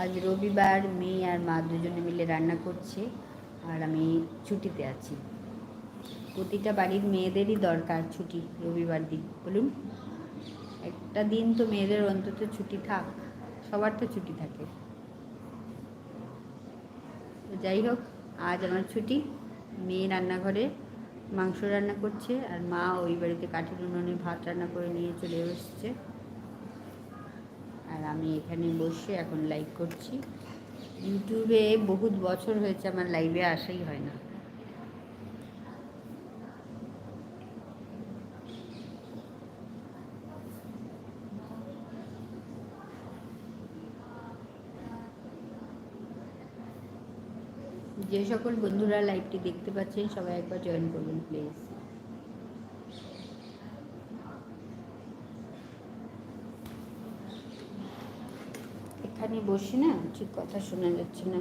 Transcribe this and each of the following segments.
আজ রবিবার মেয়ে আর মা দুজনে মিলে রান্না করছে আর আমি ছুটিতে আছি। প্রতিটা বাড়ির মেয়েদেরই দরকার ছুটি রবিবার দিন, বলুন। একটা দিন তো মেয়েদের অন্তত ছুটি থাক, সবার তো ছুটি থাকে। যাই হোক, আজ আমার ছুটি। মেয়ে রান্নাঘরে মাংস রান্না করছে আর মা ওই বাড়িতে কাঠের উনুনে ভাত রান্না করে নিয়ে চলে এসছে। আমি এখানে বসে এখন লাইভ করছি। ইউটিউবে বহুত বছর হয়েছে আমার লাইভে আসাই হয় না। যে সকল বন্ধুরা লাইভটি দেখতে পাচ্ছেন, সবাই একবার জয়েন করবেন প্লিজ এখানে বসি না? ঠিক কথা শোনা যাচ্ছে না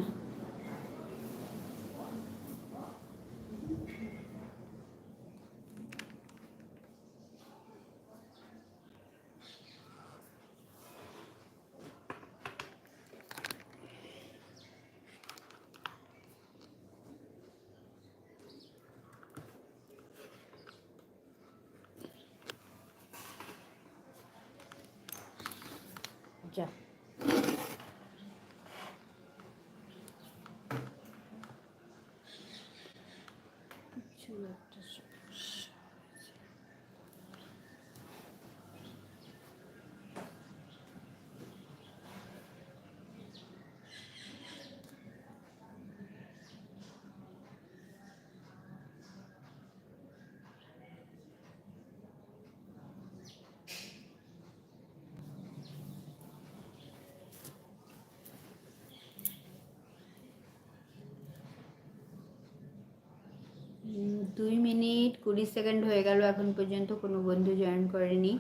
যা কিছু একটা সমস্যা হয়েছে। উম, দুই মিনিট কুড়ি সেকেন্ড হয়ে গেল এখন পর্যন্ত কোনো বন্ধু জয়েন করেনি।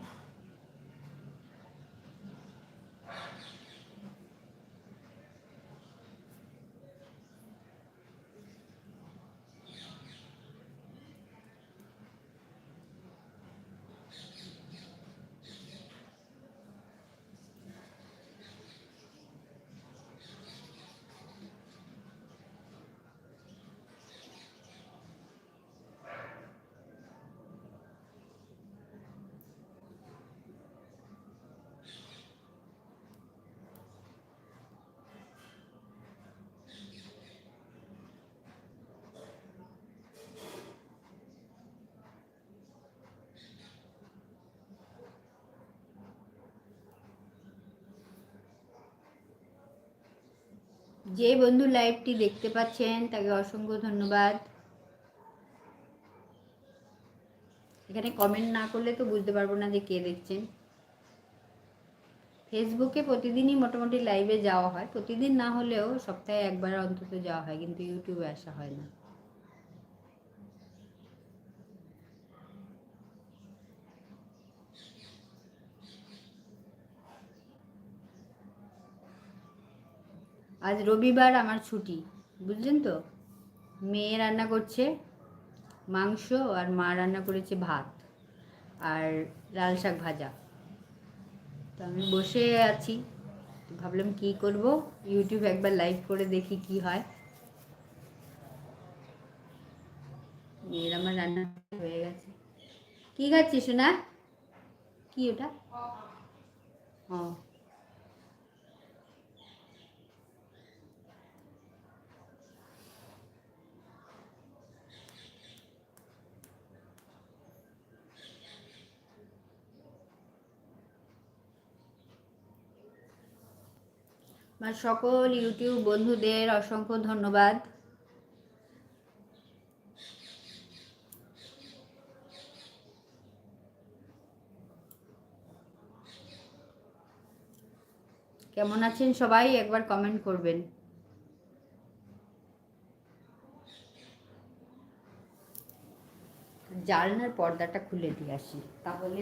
যে বন্ধু লাইভটি দেখতে পাচ্ছেন, তাকে অসংখ্য ধন্যবাদ। এখানে কমেন্ট না করলে তো বুঝতে পারব না যে কে দেখছেন। ফেসবুকে প্রতিদিনই মোটামুটি লাইভে যাওয়া হয়। প্রতিদিন না হলেও সপ্তাহে একবার অন্তত যাওয়া হয়, কিন্তু ইউটিউবে আসা হয় না। আজ রবিবার আমার ছুটি, বুঝলেন তো? মেয়ে রান্না করছে, মাংস আর মা রান্না করেছে ভাত আর লাল শাক ভাজা। তো আমি বসে আছি, ভাবলাম কি করব? ইউটিউব একবার লাইভ করে দেখি কি হয়। মেয়ের আমার রান্না হয়ে গেছে। কি খাচ্ছিস না কি ওটা? ও। আমার সকল ইউটিউব বন্ধুদের অসংখ্য ধন্যবাদ। কেমন আছেন সবাই? একবার কমেন্ট করবেন। জানলার পর্দাটা খুলে দিয়ে আসি, তাহলে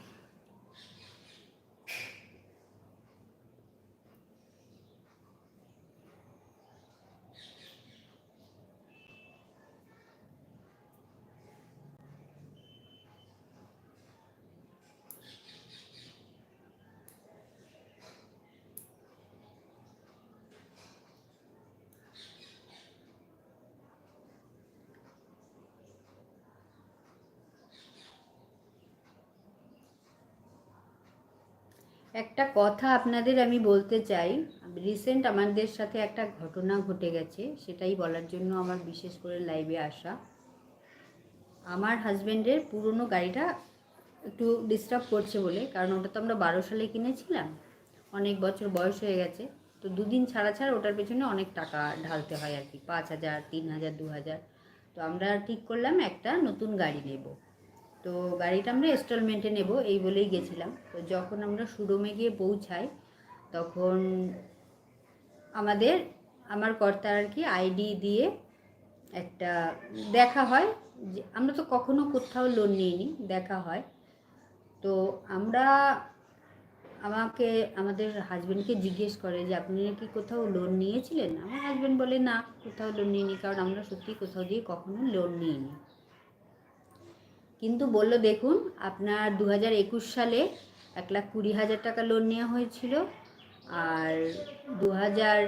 একটা কথা আপনাদের আমি বলতে চাই। রিসেন্ট আমাদের সাথে একটা ঘটনা ঘটে গেছে, সেটাই বলার জন্য আমার বিশেষ করে লাইভে আসা। আমার হাজব্যান্ডের পুরনো গাড়িটা একটু ডিস্টার্ব করছে বলে, কারণ ওটা তো আমরা বারো সালে কিনেছিলাম, অনেক বছর বয়স হয়ে গেছে। তো দুদিন ছাড়া ছাড়া ওটার পেছনে অনেক টাকা ঢালতে হয় আর কি, পাঁচ হাজার, তিন হাজার, দু হাজার। তো আমরা ঠিক করলাম একটা নতুন গাড়ি নেব। তো গাড়িটা আমরা ইনস্টলমেন্টে নেব, এই বলেই গেছিলাম। তো যখন আমরা শোরুমে গিয়ে পৌঁছাই, তখন আমাদের, আমার কর্তা আর কি আইডি দিয়ে একটা দেখা হয় যে, আমরা তো কখনো কোথাও লোন নিইনি, দেখা হয়। তো আমরা আমাকে, আমাদের হাজব্যান্ডকে জিজ্ঞেস করে যে, আপনি কি কোথাও লোন নিয়েছিলেন? আমার হাজব্যান্ড বলে, না, কোথাও লোন নিইনি, কারণ আমরা সত্যি কোথাও দিয়ে কখনো লোন নিইনি। কিন্তু বলল, দেখুন, আপনার দু হাজার একুশ সালে এক লাখ কুড়ি হাজার টাকা লোন নেওয়া হয়েছিল আর দু হাজার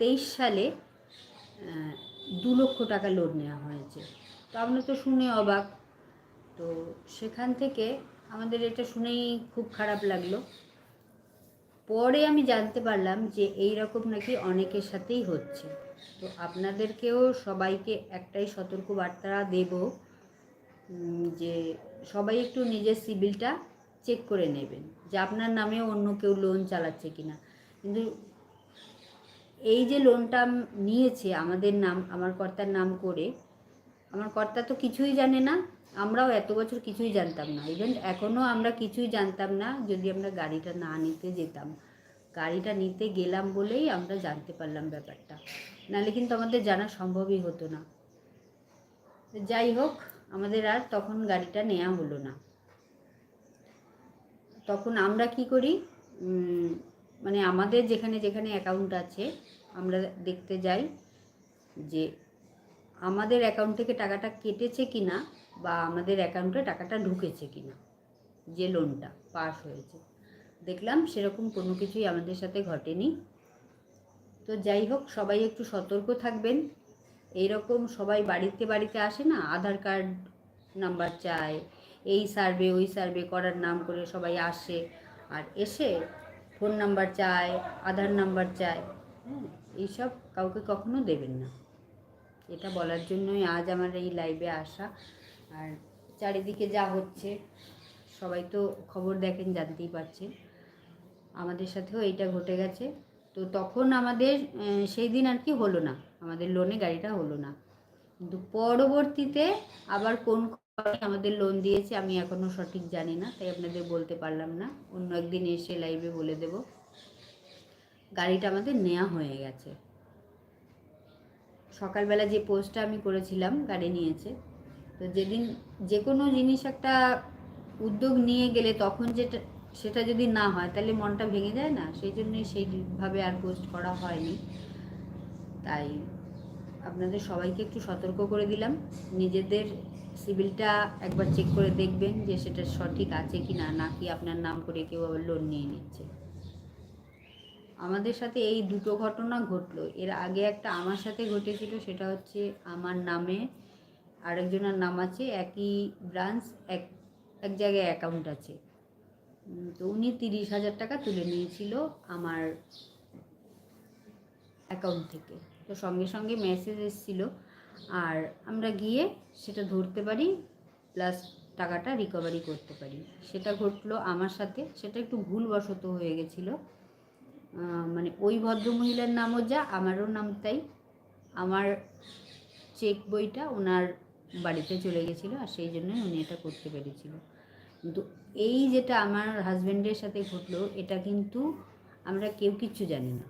তেইশ সালে দু লক্ষ টাকা লোন নেওয়া হয়েছে। তো আমরা তো শুনে অবাক। তো সেখান থেকে আমাদের এটা শুনেই খুব খারাপ লাগল। পরে আমি জানতে পারলাম যে এই রকম নাকি অনেকের সাথেই হচ্ছে। তো আপনাদেরকেও সবাইকে একটাই সতর্ক বার্তা দেব যে সবাই একটু নিজের সিবিলটা চেক করে নেবেন যে আপনার নামে অন্য কেউ লোন চালাচ্ছে কিনা। কিন্তু এই যে লোনটা নিয়েছে আমাদের নাম, আমার কর্তার নাম করে, আমার কর্তা তো কিছুই জানে না, আমরাও এত বছর কিছুই জানতাম না। ইভেন এখনও আমরা কিছুই জানতাম না, যদি আমরা গাড়িটা না নিতে যেতাম। গাড়িটা নিতে গেলাম বলেই আমরা জানতে পারলাম ব্যাপারটা। নাহলে কিন্তু আমাদের জানা সম্ভবই হতো না। যাই হোক আমাদের আর তখন গাড়িটা নেওয়া হলো না। তখন আমরা কি করি? মানে আমাদের যেখানে যেখানে অ্যাকাউন্ট আছে, আমরা দেখতে যাই যে আমাদের অ্যাকাউন্ট থেকে টাকাটা কেটেছে কি না বা আমাদের অ্যাকাউন্টে টাকাটা ঢুকেছে কি না যে লোনটা পাস হয়েছে। দেখলাম সেরকম কোনো কিছুই আমাদের সাথে ঘটেনি। তো যাই হোক, সবাই একটু সতর্ক থাকবেন। এইরকম সবাই বাড়িতে বাড়িতে আসে না, আধার কার্ড নাম্বার চায়, এই সার্ভে, ওই সার্ভে করার নাম করে সবাই আসে আর এসে ফোন নাম্বার চায়, আধার নাম্বার চায় হ্যাঁ এইসব কাউকে কখনো দেবেন না। এটা বলার জন্যই আজ আমার এই লাইভে আসা আর চারিদিকে যা হচ্ছে, সবাই তো খবর দেখেন, জানতেই পারছেন। আমাদের সাথেও এইটা ঘটে গেছে। তো তখন আমাদের সেই দিন আর কি হলো না। আমাদের লোনে গাড়িটা হলো না। কিন্তু পরবর্তীতে আবার কোন আমাদের লোন দিয়েছে আমি এখনও সঠিক জানি না, তাই আপনাদের বলতে পারলাম না। অন্য একদিন এসে লাইভে বলে দেব। গাড়িটা আমাদের নেওয়া হয়ে গেছে। সকালবেলা যে পোস্টটা আমি করেছিলাম, গাড়ি নিয়েছে। তো যেদিন যে কোনো জিনিস একটা উদ্যোগ নিয়ে গেলে তখন যেটা, সেটা যদি না হয়, তাহলে মনটা ভেঙে যায় না? সেই জন্যই সেইভাবে আর পোস্ট করা হয়নি। তাই আপনাদের সবাইকে একটু সতর্ক করে দিলাম। নিজেদের সিভিলটা একবার চেক করে দেখবেন যে সেটা সঠিক আছে কি না নাকি আপনার নাম করে কেউ আবার লোন নিয়ে নিচ্ছে। আমাদের সাথে এই দুটো ঘটনা ঘটলো। এর আগে একটা আমার সাথে ঘটেছিল, সেটা হচ্ছে আমার নামে আরেকজনের নাম আছে, একই ব্রাঞ্চ এক এক জায়গায় অ্যাকাউন্ট আছে। তো উনি তিরিশ হাজার টাকা তুলে নিয়েছিল আমার অ্যাকাউন্ট থেকে। তো সঙ্গে সঙ্গে মেসেজ এসেছিল। আর আমরা গিয়ে সেটা ধরতে পারি প্লাস টাকাটা রিকভারি করতে পারি। সেটা ঘটলো আমার সাথে। সেটা একটু ভুলবশত হয়ে গেছিল। মানে ওই ভদ্রমহিলার নামও যা, আমারও নাম তাই। আমার চেক বইটা ওনার বাড়িতে চলে গেছিল আর সেই জন্যই উনি এটা করতে পেরেছিল। কিন্তু এই যেটা আমার হাজব্যান্ডের সাথে ঘটলো, এটা কিন্তু আমরা কেউ কিচ্ছু জানি না।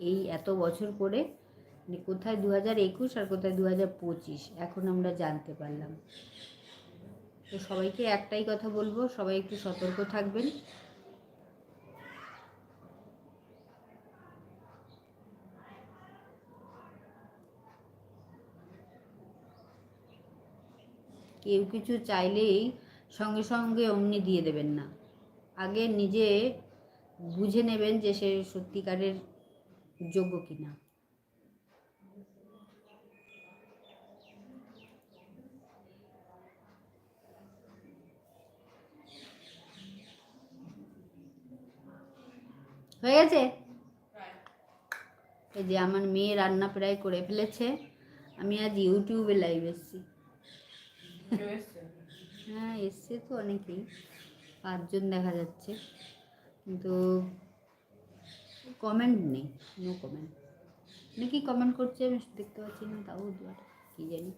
এই এত বছর মানে কোথায় দু হাজার একুশ আর কোথায় দু হাজার পঁচিশ, এখন আমরা জানতে পারলাম। তো সবাইকে একটাই কথা বলব, সবাই একটু সতর্ক থাকবেন। কেউ কিছু চাইলেই সঙ্গে সঙ্গে অমনি দিয়ে দেবেন না। আগে নিজে বুঝে নেবেন যে সে সত্যিকারের যোগ্য কিনা? হয়ে গেছে? এই যে আমার মেয়ে রান্না প্রায় করে ফেলেছে আমি আজ ইউটিউবে লাইভ এসেছি? হ্যাঁ এসছে তো অনেকেই পাঁচজন দেখা যাচ্ছে। কিন্তু কমেন্ট নেই নো কমেন্ট অনেকেই কমেন্ট করছে আমি দেখতে পাচ্ছি না তাও কী জানি।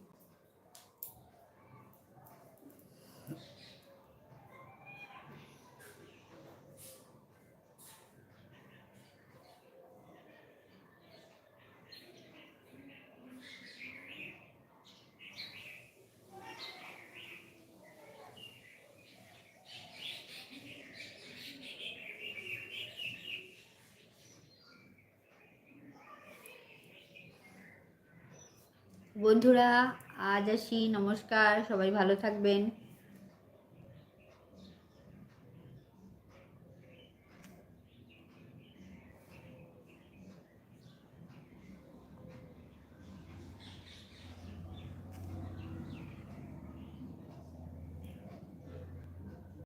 বন্ধুরা আজ আসি নমস্কার সবাই ভালো থাকবেন।